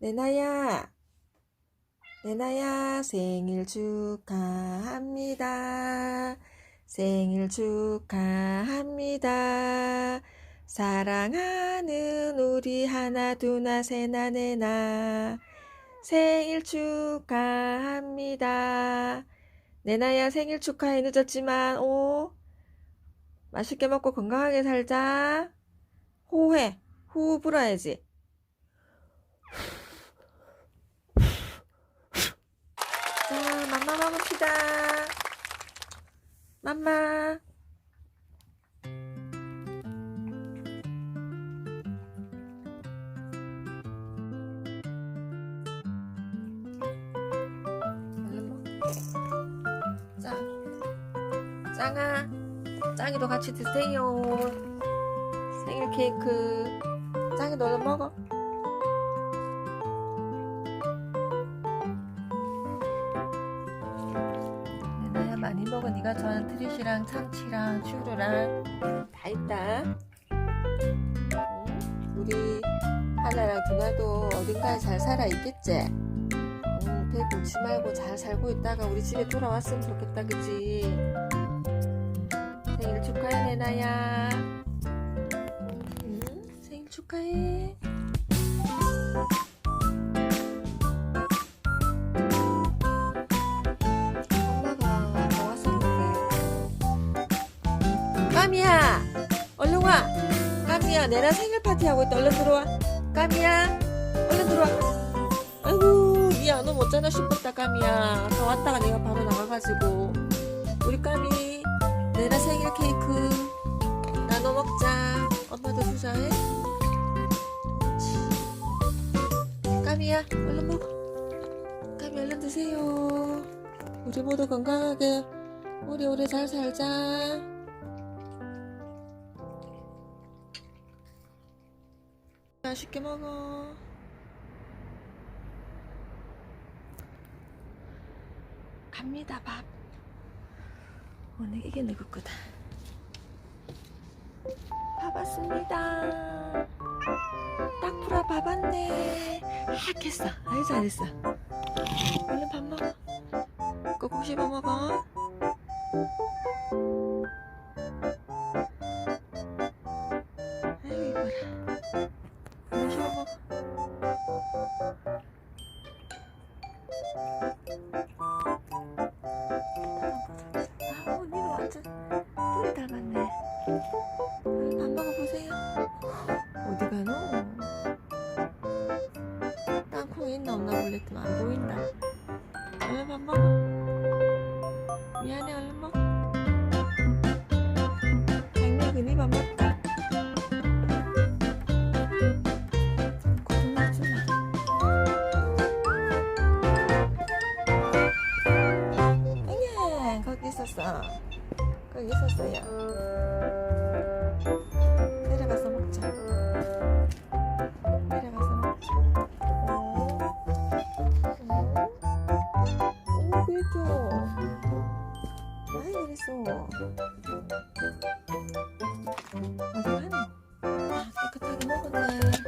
내나야, 내나야, 생일 축하합니다. 생일 축하합니다. 사랑하는 우리 하나, 두나, 세나, 내나. 생일 축하합니다. 내나야, 생일 축하해. 늦었지만, 오. 맛있게 먹고 건강하게 살자. 호해. 후 불어야지. 자, 맘마 먹읍시다. 맘마. 자, 짱아, 짱이도 같이 드세요. 생일 케이크. 짱이도 얼른 먹어. 많이. 네가 좋아하는 트릿이랑 참치랑 슈루랑 다 있다. 응? 우리 하나랑 두나도 어딘가에 잘 살아 있겠지? 응, 배 굶지 말고 잘 살고 있다가 우리 집에 돌아왔으면 좋겠다, 그지? 생일 축하해, 내나야. 응? 생일 축하해. 까미야! 얼른 와! 까미야, 내나 생일 파티 하고 있다. 얼른 들어와. 까미야, 얼른 들어와. 아이고, 니안 오면 어쩌나 싶었다, 까미야. 다 왔다가 내가 바로 나가가지고. 우리 까미, 내나 생일 케이크 나눠 먹자. 엄마도 주자, 해. 까미야, 얼른 먹어. 까미, 얼른 드세요. 우리 모두 건강하게 오래오래 잘 살자. 맛있게 먹어. 갑니다, 밥. 오늘 이게 누구 거다. 밥 왔습니다. 딱 풀어 밥 왔네. 하겠어. 아이, 잘했어. 얼른 밥 먹어. 꼭꼭 씹어 먹어. 언니는 완전 둘이 닮았네. 밥 먹어보세요. 어디 가노? 땅콩 있나 없나 몰랬더니 안 보인다. 얼른 밥 먹어. 미안해 얼른 먹어. 장미 그니 밥 먹다. 어. 있잖아 거기 있었어요. 내려가서 먹자. 내려가서 먹자. 어? 어? 오 그랬죠 아이 그랬어. 아직 하나 아 깨끗하게 먹었네.